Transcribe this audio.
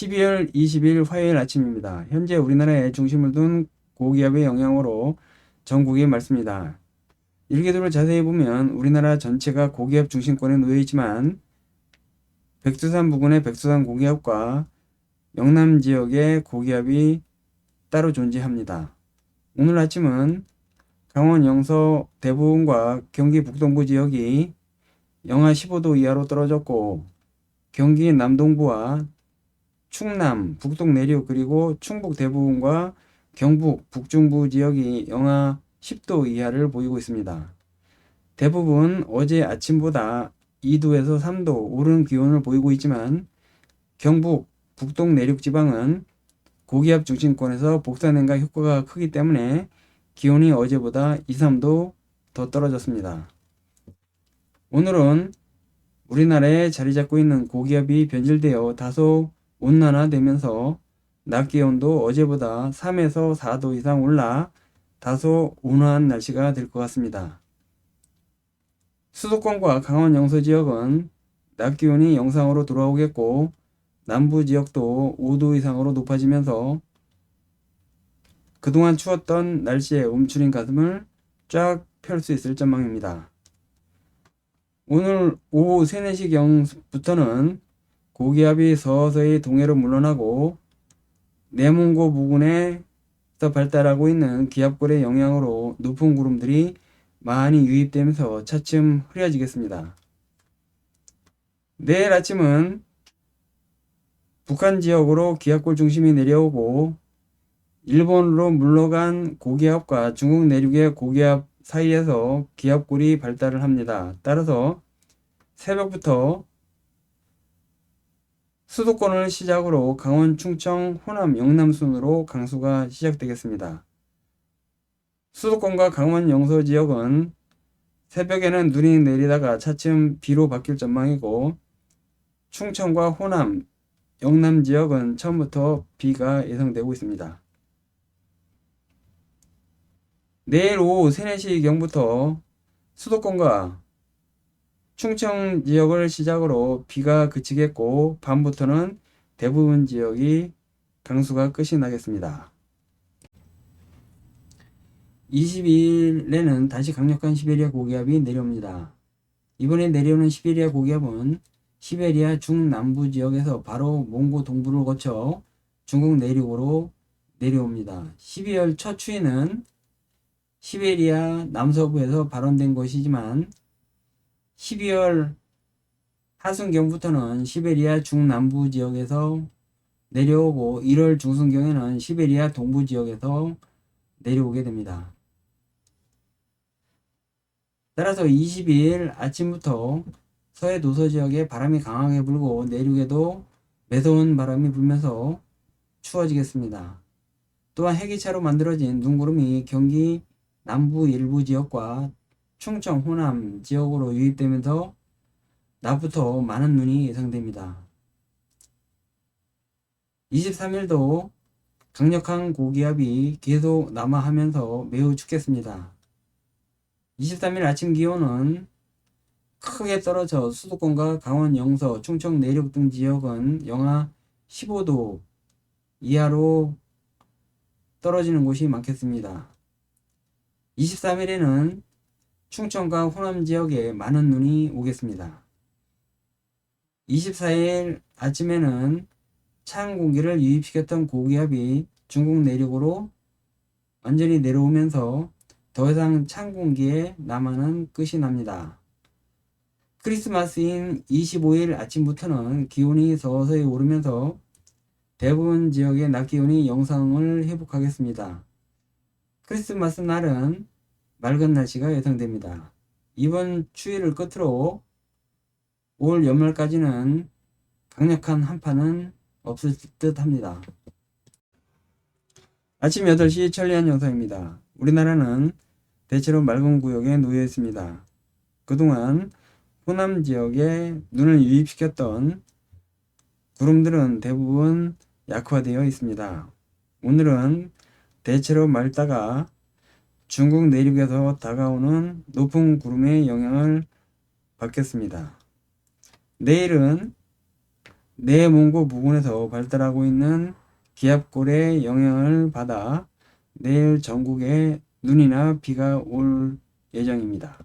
12월 20일 화요일 아침입니다. 현재 우리나라에 중심을 둔 고기압의 영향으로 전국이 맑습니다. 일기도를 자세히 보면 우리나라 전체가 고기압 중심권에 놓여 있지만 백두산 부근의 백두산 고기압과 영남 지역의 고기압이 따로 존재합니다. 오늘 아침은 강원 영서 대부분과 경기 북동부 지역이 영하 15도 이하로 떨어졌고 경기 남동부와 충남, 북동 내륙 그리고 충북 대부분과 경북, 북중부 지역이 영하 10도 이하를 보이고 있습니다. 대부분 어제 아침보다 2도에서 3도 오른 기온을 보이고 있지만 경북, 북동 내륙 지방은 고기압 중심권에서 복사냉각 효과가 크기 때문에 기온이 어제보다 2, 3도 더 떨어졌습니다. 오늘은 우리나라에 자리 잡고 있는 고기압이 변질되어 다소 온난화되면서 낮 기온도 어제보다 3에서 4도 이상 올라 다소 온화한 날씨가 될 것 같습니다. 수도권과 강원 영서 지역은 낮 기온이 영상으로 돌아오겠고 남부 지역도 5도 이상으로 높아지면서 그동안 추웠던 날씨에 움츠린 가슴을 쫙 펼 수 있을 전망입니다. 오늘 오후 3, 4시경부터는 고기압이 서서히 동해로 물러나고 내문고 부근에서 발달하고 있는 기압골의 영향으로 높은 구름들이 많이 유입되면서 차츰 흐려지겠습니다. 내일 아침은 북한 지역으로 기압골 중심이 내려오고 일본으로 물러간 고기압과 중국 내륙의 고기압 사이에서 기압골이 발달을 합니다. 따라서 새벽부터 수도권을 시작으로 강원, 충청, 호남, 영남 순으로 강수가 시작되겠습니다. 수도권과 강원 영서 지역은 새벽에는 눈이 내리다가 차츰 비로 바뀔 전망이고 충청과 호남, 영남 지역은 처음부터 비가 예상되고 있습니다. 내일 오후 3, 4시경부터 수도권과 충청 지역을 시작으로 비가 그치겠고 밤부터는 대부분 지역이 강수가 끝이 나겠습니다. 22일에는 다시 강력한 시베리아 고기압이 내려옵니다. 이번에 내려오는 시베리아 고기압은 시베리아 중남부 지역에서 바로 몽고 동부를 거쳐 중국 내륙으로 내려옵니다. 12월 첫 추위는 시베리아 남서부에서 발원된 것이지만 12월 하순경부터는 시베리아 중남부 지역에서 내려오고 1월 중순경에는 시베리아 동부 지역에서 내려오게 됩니다. 따라서 22일 아침부터 서해 노서 지역에 바람이 강하게 불고 내륙에도 매서운 바람이 불면서 추워지겠습니다. 또한 해기차로 만들어진 눈구름이 경기 남부 일부 지역과 충청, 호남 지역으로 유입되면서 낮부터 많은 눈이 예상됩니다. 23일도 강력한 고기압이 계속 남하하면서 매우 춥겠습니다. 23일 아침 기온은 크게 떨어져 수도권과 강원 영서, 충청 내륙 등 지역은 영하 15도 이하로 떨어지는 곳이 많겠습니다. 23일에는 충청과 호남 지역에 많은 눈이 오겠습니다. 24일 아침에는 찬 공기를 유입시켰던 고기압이 중국 내륙으로 완전히 내려오면서 더 이상 찬 공기에 남하는 끝이 납니다. 크리스마스인 25일 아침부터는 기온이 서서히 오르면서 대부분 지역의 낮 기온이 영상을 회복하겠습니다. 크리스마스 날은 맑은 날씨가 예상됩니다. 이번 추위를 끝으로 올 연말까지는 강력한 한파는 없을 듯 합니다. 아침 8시 천리안 영상입니다. 우리나라는 대체로 맑은 구역에 놓여 있습니다. 그동안 호남 지역에 눈을 유입시켰던 구름들은 대부분 약화되어 있습니다. 오늘은 대체로 맑다가 중국 내륙에서 다가오는 높은 구름의 영향을 받겠습니다. 내일은 내몽고 부근에서 발달하고 있는 기압골의 영향을 받아 내일 전국에 눈이나 비가 올 예정입니다.